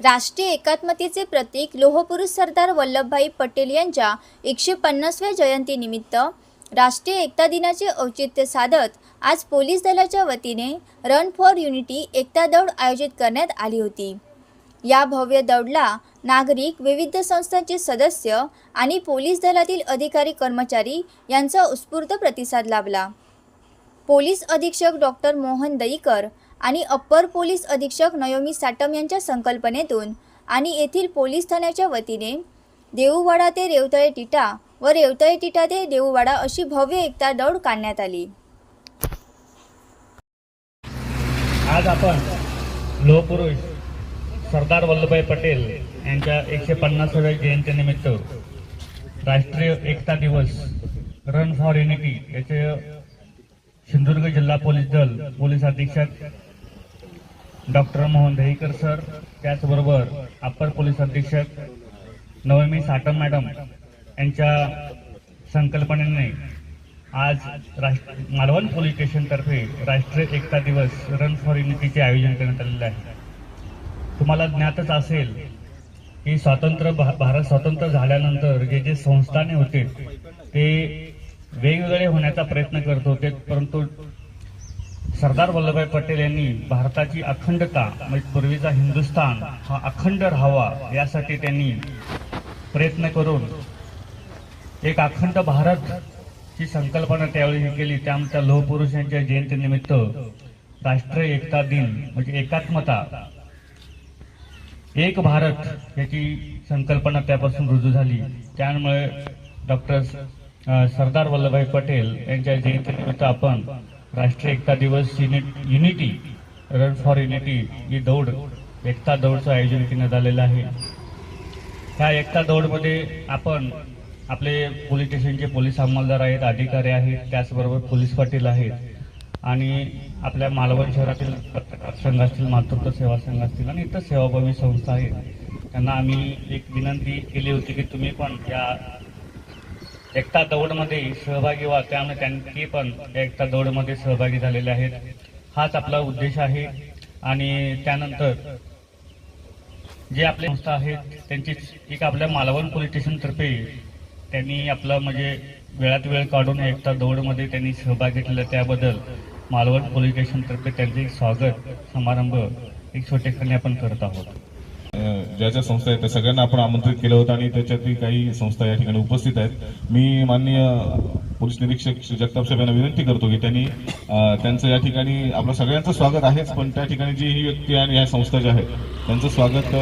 राष्ट्रीय एकात्मतेचे प्रतीक लोहपुरुष सरदार वल्लभभाई पटेल यांच्या एकशे पन्नासव्या जयंतीनिमित्त राष्ट्रीय एकता दिनाचे औचित्य साधत आज पोलीस दलाच्या वतीने रन फॉर युनिटी एकता दौड आयोजित करण्यात आली होती. या भव्य दौडला नागरिक विविध संस्थांचे सदस्य आणि पोलीस दलातील अधिकारी कर्मचारी यांचा उत्स्फूर्त प्रतिसाद लाभला. पोलीस अधीक्षक डॉक्टर मोहन दईकर आणि अप्पर पोलीस अधीक्षक नयोमी साटम यांच्या संकल्पनेतून आणि येथील पोलीस ठाण्याच्या वतीने देऊवाडा ते रेवतळे टिटा व रेवतळे टिटा ते देऊवाडा अशी भव्य एकता दौड काढण्यात आली. आज आपण लोहपुरुष सरदार वल्लभभाई पटेल यांच्या एकशे पन्नासाव्या जयंतीनिमित्त राष्ट्रीय एकता दिवस रन फॉर युनिटी याचे सिंधुदुर्ग जिल्हा पोलीस दल पोलीस अधीक्षक डॉक्टर मोहन दहीकर सर त्याचबरोबर अप्पर पोलीस अधीक्षक नवमी साटम मॅडम यांच्या संकल्पनेने आज राष्ट्र मालवण पोलीस स्टेशनतर्फे राष्ट्रीय एकता दिवस रन फॉर युनिटीचे आयोजन करण्यात आलेले आहे. तुम्हाला ज्ञातच असेल की स्वातंत्र्य भा- भारत स्वतंत्र झाल्यानंतर जे जे संस्थाने होते ते वेगवेगळे होण्याचा प्रयत्न करत होते परंतु सरदार वल्लभभाई पटेल यांनी भारताची अखंडता म्हणजे पूर्वीचा हिंदुस्थान हा अखंड राहावा यासाठी त्यांनी प्रयत्न करून एक अखंड भारत ची संकल्पना त्यावेळी ही केली. त्यामुळे लोहपुरुषांच्या जयंतीनिमित्त राष्ट्रीय एकता दिन म्हणजे एकात्मता एक भारत याची संकल्पना त्यापासून रुजू झाली. त्यामुळे डॉक्टर सरदार वल्लभभाई पटेल यांच्या जयंतीनिमित्त आपण राष्ट्रीय एकता दिवस unit unity run for unity ही दौड एकता दौडचं आयोजन करण्यात आलेलं आहे. ह्या एकता दौडमध्ये आपण आपले पोलीस स्टेशनचे पोलीस अंमलदार आहेत अधिकारी आहेत त्याचबरोबर पोलीस पाटील आहेत आणि आपल्या मालवण शहरातील संघ असतील मातृत्व सेवा संघ असतील आणि इतर सेवाभावी संस्था आहेत. त्यांना आम्ही एक विनंती केली होती की तुम्ही पण या एकता दौडमध्ये सहभागी व्हा त्यामुळे त्यांनी पण एकता दौडमध्ये सहभागी झालेले आहेत. हाच आपला उद्देश आहे. आणि त्यानंतर जे आपले संस्था आहेत त्यांची एक आपल्या मालवण पोलीस स्टेशनतर्फे त्यांनी आपलं म्हणजे वेळात वेळ काढून एकता दौडमध्ये त्यांनी सहभाग घेतलेला त्याबद्दल मालवण पोलीस स्टेशनतर्फे त्यांचे स्वागत समारंभ एक छोटेखाने आपण करत आहोत. ज्या ज्या संस्था आहेत त्या सगळ्यांना आपण आमंत्रित केलं होतं आणि त्याच्यातली काही संस्था या ठिकाणी उपस्थित आहेत. मी माननीय पोलीस निरीक्षक श्री जगताप साहेब यांना विनंती करतो की त्यांनी त्यांचं या ठिकाणी आपलं सगळ्यांचं स्वागत आहेच पण त्या ठिकाणी जी ही व्यक्ती आणि ह्या संस्था ज्या आहेत त्यांचं स्वागत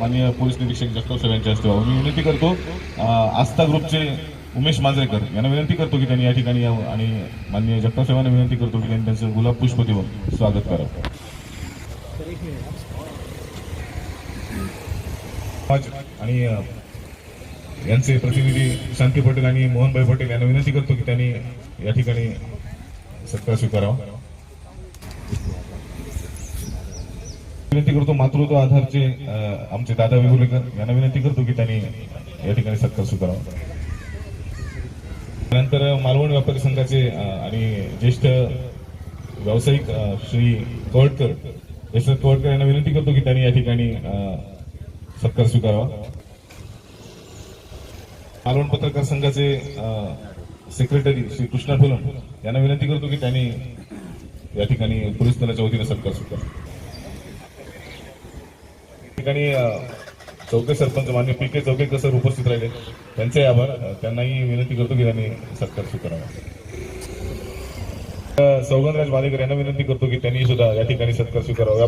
माननीय पोलीस निरीक्षक जगताप साहेब यांच्या हस्ते व्हावं. मी विनंती करतो आस्था ग्रुपचे उमेश मांजरेकर यांना विनंती करतो की त्यांनी या ठिकाणी यावं आणि माननीय जगताप साहेबांना विनंती करतो की त्यांनी त्यांचं गुलाब पुष्प देऊन स्वागत करावं. आणि यांचे प्रतिनिधी शांती पटेल आणि मोहनभाई पटेल यांना विनंती करतो की त्यांनी या ठिकाणी सत्कार स्वीकारावा. विनंती करतो मातृत्व आधारचे आमचे दादा वेगुलेकर यांना विनंती करतो की त्यांनी या ठिकाणी सत्कार स्वीकारावा. नंतर मालवण व्यापारी संघाचे आणि ज्येष्ठ व्यावसायिक श्री कवडकर यशवंत कवडकर यांना विनंती करतो की त्यांनी या ठिकाणी सत्कार स्वीकारावा. मालवण पत्रकार संघाचे सेक्रेटरी श्री कृष्णा ठोलम यांना विनंती करतो की त्यांनी या ठिकाणी पोलीस दलाच्या वतीने सत्कार स्वीकार या ठिकाणी चौके सरपंच मान्य पी के चौकेकर सर उपस्थित राहिले. त्यांचे आभार. त्यांनाही विनंती करतो की त्यांनी सत्कार स्वीकारावा. अ, सौगंधराज वालेकर यांना विनंती करतो की त्यांनी सुद्धा या ठिकाणी सत्कार स्वीकारावा.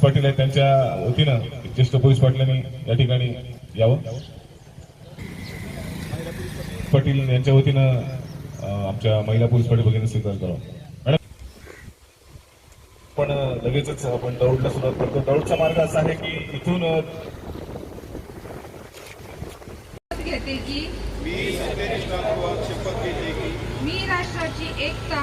पाटील आहेत त्यांच्या वतीनं ज्येष्ठ पोलीस पाटलांनी या ठिकाणी यावं. पाटील यांच्या वतीनं आमच्या महिला पोलीस पाटील भगिनी स्वीकार करावा मॅडम. पण लगेचच आपण दौडला सुरुवात करतो. दौडचा मार्ग असा आहे की इथून घेते की मी राष्ट्राची एकता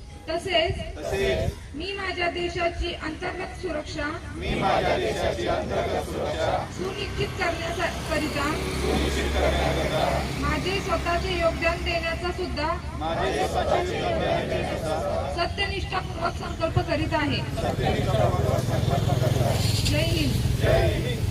तसेच मी माझ्या देशाची अंतर्गत सुरक्षा सुनिश्चित करण्याकरिता माझे स्वतःचे योगदान देण्याचा सुद्धा सत्यनिष्ठापूर्वक संकल्प करीत आहे. जय हिंद.